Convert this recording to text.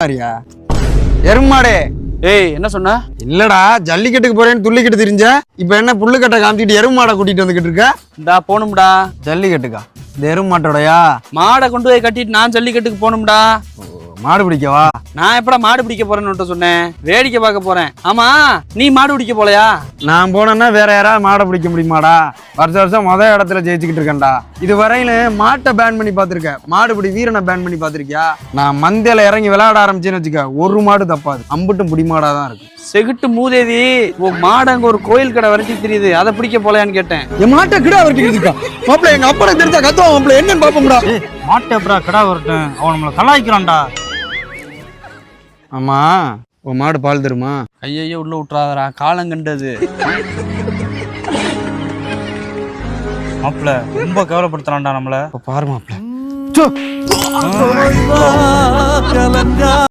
மாதிரியா எருமாடே. ஏய் என்ன சொன்ன? இல்லடா ஜல்லிக்கட்டுக்கு போறேன்னு துள்ளிக்கிட்டு தெரிஞ்ச. இப்ப என்ன புல்லுக்கட்டை காமிச்சிட்டு எருமாடை கூட்டிட்டு வந்துகிட்டு இருக்க? இந்தா போகணும்டா. ஜல்லிக்கட்டுக்கா? இந்த எருமாட்டோடயா? மாடை கொண்டு போய் கட்டிட்டு நான் ஜல்லிக்கட்டுக்கு போகணும்டா. மாடு பிடிக்கவா? நான் எப்படா மாடு பிடிக்க போறேன்னு சொன்னேன். வேடிக்கை பார்க்க போறேன். ஆமா நீ மாடு பிடிக்க போலையா? நான் போனேன்னா வேற யாராவது மாடை பிடிக்க முடியுமாடா? வருஷம் வருஷம் முத இடத்துல ஜெயிச்சுக்கிட்டு இருக்கேன்டா. இது வரையிலும் மாட்டை பேன் பண்ணி பார்த்துருக்கேன் மாடு பிடி வீரனை பேன் பண்ணி பார்த்துருக்கியா? நான் மந்தையில இறங்கி விளையாட ஆரம்பிச்சேன்னு வச்சுக்க ஒரு மாடு தப்பாது. அம்புட்டும் பிடிமாடா தான் இருக்கு. செகுட்டு மூதேவி உன் மாடு அங்க ஒரு கோயில் கடை வரைச்சி தெரியுது. அதை பிடிக்க போலையான்னு கேட்டேன். என் மாட்டை கிடா வரட்டிக்கிட்டு இருக்கா மாப்பிள்ள எங்க அப்பா தெரிஞ்சா கத்துவான் மாப்பிள்ள. என்னன்னு பாப்போம்டா. மாட்டு எப்படா கடா வரட்டும் அவன் நம்மளை கலாய்க்கிறான்டா. ஆமா. உன் மாடு பால் தருமா? ஐயையோ உள்ள விட்டுறாதடா. காலம் கண்டது. மாப்பிள்ள ரொம்ப கேவலப்படுத்துறான்டா நம்மள. பாரு மாப்பிள்ள